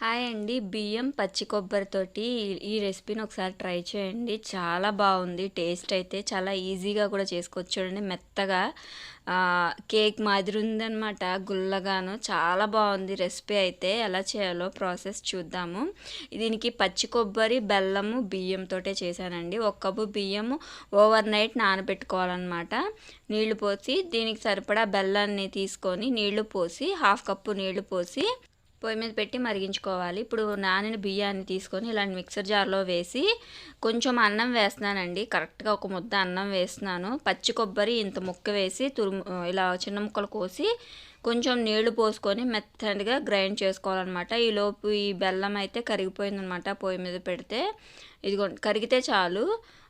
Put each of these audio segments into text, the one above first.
Hi అండి. బియ్యం పచ్చి కొబ్బరితోటి ఈ రెసిపీని ఒకసారి ట్రై చేయండి. చాలా బాగుంది. టేస్ట్ అయితే చాలా ఈజీగా కూడా చేసుకోవచ్చు. చూడండి మెత్తగా కేక్ మాదిరి ఉందన్నమాట గుల్లగాను. చాలా బాగుంది రెసిపీ అయితే. ఎలా చేయాలో ప్రాసెస్ చూద్దాము. దీనికి పచ్చి కొబ్బరి బెల్లము బియ్యంతోటే చేశానండి. ఒక కప్పు బియ్యము ఓవర్ నైట్ నానబెట్టుకోవాలన్నమాట. నీళ్ళు పోసి దీనికి సరిపడా బెల్లాన్ని తీసుకొని నీళ్ళు పోసి హాఫ్ కప్పు నీళ్ళు పోసి పొయ్యి మీద పెట్టి మరిగించుకోవాలి. ఇప్పుడు నానిన బియ్యాన్ని తీసుకొని ఇలాంటి మిక్సర్ జార్లో వేసి కొంచెం అన్నం వేస్తున్నానండి. కరెక్ట్గా ఒక ముద్ద అన్నం వేస్తున్నాను. పచ్చి కొబ్బరి ఇంత ముక్క వేసి తురుము ఇలా చిన్న ముక్కలు కోసి కొంచెం నీళ్ళు పోసుకొని మెత్తగా గ్రైండ్ చేసుకోవాలన్నమాట. ఈలోపు ఈ బెల్లం అయితే కరిగిపోయిందనమాట పొయ్యి మీద పెడితే. ఇదిగో కరిగితే చాలు.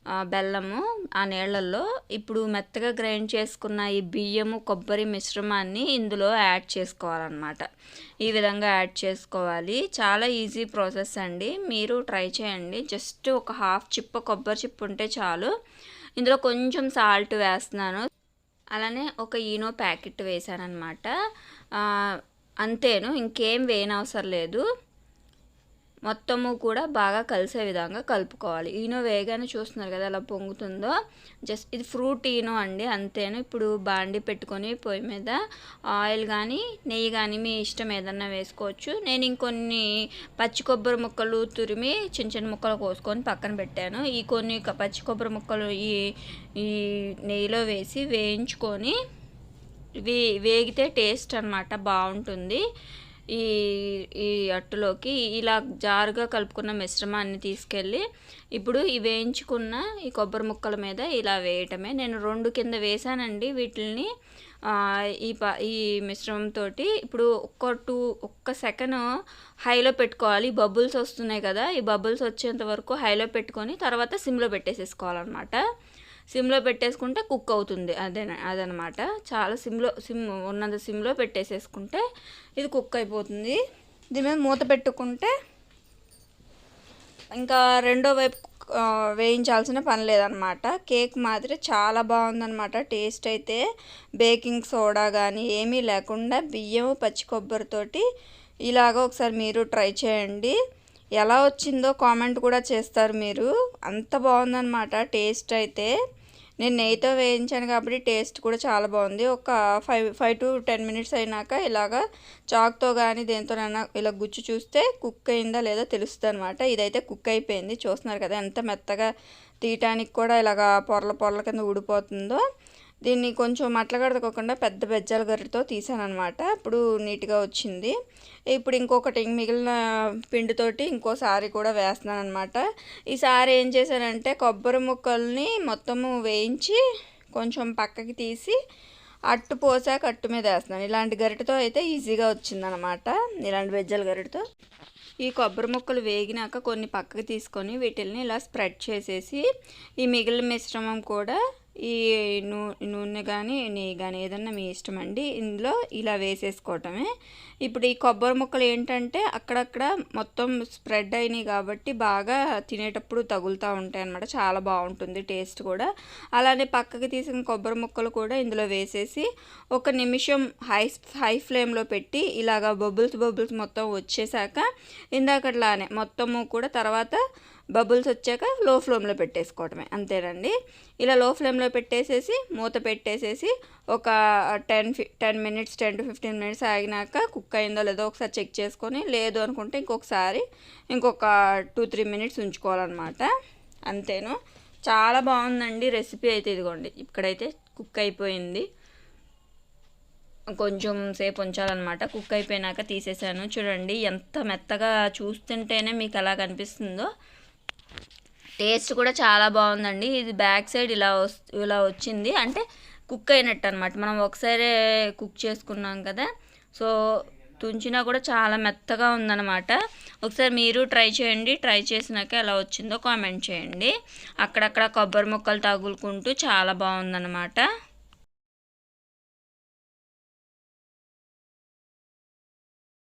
బెల్లము ఆ నీళ్ళల్లో ఇప్పుడు మెత్తగా గ్రైండ్ చేసుకున్న ఈ బియ్యము కొబ్బరి మిశ్రమాన్ని ఇందులో యాడ్ చేసుకోవాలన్నమాట. ఈ విధంగా యాడ్ చేసుకోవాలి. చాలా ఈజీ ప్రాసెస్ అండి. మీరు ట్రై చేయండి. జస్ట్ ఒక హాఫ్ చిప్ప కొబ్బరి చిప్ప ఉంటే చాలు. ఇందులో కొంచెం సాల్ట్ వేస్తున్నాను. అలానే ఒక ఈనో ప్యాకెట్ వేసాను అనమాట అంతేను. ఇంకేం వేయనవసరం లేదు. మొత్తము కూడా బాగా కలిసే విధంగా కలుపుకోవాలి. ఈనో వేగానే చూస్తున్నారు కదా ఎలా పొంగుతుందో. జస్ట్ ఇది ఫ్రూట్ ఈనో అండి అంతేను. ఇప్పుడు బాండి పెట్టుకొని పొయ్యి మీద ఆయిల్ కానీ నెయ్యి కానీ మీ ఇష్టం ఏదన్నా వేసుకోవచ్చు. నేను ఇంకొన్ని పచ్చి కొబ్బరి ముక్కలు తురిమి చిన్న చిన్న ముక్కలు కోసుకొని పక్కన పెట్టాను. ఈ కొన్ని పచ్చి కొబ్బరి ముక్కలు ఈ ఈ నెయ్యిలో వేసి వేయించుకొని వే వేగితే టేస్ట్ అన్నమాట బాగుంటుంది. ఈ ఈ అట్టులోకి ఇలా జారుగా కలుపుకున్న మిశ్రమాన్ని తీసుకెళ్ళి ఇప్పుడు ఈ వేయించుకున్న ఈ కొబ్బరి ముక్కల మీద ఇలా వేయటమే. నేను రెండు కింద వేసానండి వీటిని ఈ ప ఈ మిశ్రమంతో ఇప్పుడు ఒక్క టూ ఒక్క సెకండ్ హైలో పెట్టుకోవాలి. ఈ బబుల్స్ వస్తున్నాయి కదా ఈ బబుల్స్ వచ్చేంత వరకు హైలో పెట్టుకొని తర్వాత సిమ్లో పెట్టేసేసుకోవాలన్నమాట. సిమ్లో పెట్టేసుకుంటే కుక్ అవుతుంది. అదే అదనమాట. చాలా సిమ్లో సిమ్ ఉన్నంత సిమ్లో పెట్టేసేసుకుంటే ఇది కుక్ అయిపోతుంది. దీని మీద మూత పెట్టుకుంటే ఇంకా రెండో వైపు వేయించాల్సిన పని లేదనమాట. కేక్ మాత్రం చాలా బాగుందనమాట. టేస్ట్ అయితే బేకింగ్ సోడా కానీ ఏమీ లేకుండా బియ్యం పచ్చి కొబ్బరితోటి ఇలాగ ఒకసారి మీరు ట్రై చేయండి. ఎలా వచ్చిందో కామెంట్ కూడా చేస్తారు మీరు. అంత బాగుందనమాట టేస్ట్ అయితే. నేను నెయ్యితో వేయించాను కాబట్టి టేస్ట్ కూడా చాలా బాగుంది. ఒక five five to ten minutes అయినాక ఇలాగా చాక్తో కానీ దేంతోనైనా ఇలా గుచ్చి చూస్తే కుక్ అయిందా లేదో తెలుస్తుంది అనమాట ఇదైతే కుక్ అయిపోయింది. చూస్తున్నారు కదా ఎంత మెత్తగా తీయటానికి కూడా ఇలాగా పొరల పొరల కింద ఊడిపోతుందో. దీన్ని కొంచెం మట్లగడకోకుండా పెద్ద బెజ్జాల గరిటతో తీసాను అనమాట అప్పుడు నీట్గా వచ్చింది. ఇప్పుడు ఇంకొకటి మిగిలిన పిండితోటి ఇంకోసారి కూడా వేస్తున్నాను అనమాట ఈసారి ఏం చేశానంటే కొబ్బరి ముక్కల్ని మొత్తము వేయించి కొంచెం పక్కకి తీసి అట్టు పోసాక అట్టు మీద వేస్తున్నాను. ఇలాంటి గరిటతో అయితే ఈజీగా వచ్చిందనమాట ఇలాంటి బెజ్జల గరిటతో. ఈ కొబ్బరి ముక్కలు వేగినాక కొన్ని పక్కకి తీసుకొని వీటిల్ని ఇలా స్ప్రెడ్ చేసేసి ఈ మిగిలిన మిశ్రమం కూడా ఈ నూ నూనె కానీ నెయ్యి కానీ ఏదన్నా మీ ఇష్టం అండి ఇందులో ఇలా వేసేసుకోవటమే. ఇప్పుడు ఈ కొబ్బరి ముక్కలు ఏంటంటే అక్కడక్కడ మొత్తం స్ప్రెడ్ అయినాయి కాబట్టి బాగా తినేటప్పుడు తగులుతూ ఉంటాయి అన్నమాట. చాలా బాగుంటుంది టేస్ట్ కూడా. అలానే పక్కకి తీసిన కొబ్బరి ముక్కలు కూడా ఇందులో వేసేసి ఒక నిమిషం హై హై ఫ్లేమ్లో పెట్టి ఇలాగా బబుల్స్ బబుల్స్ మొత్తం వచ్చేసాక ఇందాకట్లానే మొత్తము కూడా తర్వాత బబుల్స్ వచ్చాక లో ఫ్లేమ్లో పెట్టేసుకోవటమే. అంతేనండి. ఇలా లో ఫ్లేమ్లో పెట్టేసేసి మూత పెట్టేసేసి ఒక టెన్ ఫి ten minutes ten to fifteen minutes ఆగినాక cook అయిందో లేదో ఒకసారి చెక్ చేసుకొని లేదు అనుకుంటే ఇంకొకసారి ఇంకొక టూ త్రీ మినిట్స్ ఉంచుకోవాలన్నమాట. అంతేను. చాలా బాగుందండి రెసిపీ అయితే ఇదిగోండి. ఇక్కడైతే కుక్ అయిపోయింది. కొంచెం సేపు ఉంచాలన్నమాట. కుక్ అయిపోయినాక తీసేసాను. చూడండి ఎంత మెత్తగా చూస్తుంటేనే మీకు ఎలా కనిపిస్తుందో. టేస్ట్ కూడా చాలా బాగుందండి. ఇది బ్యాక్ సైడ్ ఇలా వస్ ఇలా వచ్చింది. అంటే కుక్ అయినట్టు అనమాట మనం ఒకసారి కుక్ చేసుకున్నాం కదా. సో తుంచినా కూడా చాలా మెత్తగా ఉందన్నమాట. ఒకసారి మీరు ట్రై చేయండి. ట్రై చేసినాక ఎలా వచ్చిందో కామెంట్ చేయండి. అక్కడక్కడ కొబ్బరి ముక్కలు తగులుకుంటూ చాలా బాగుందన్నమాట.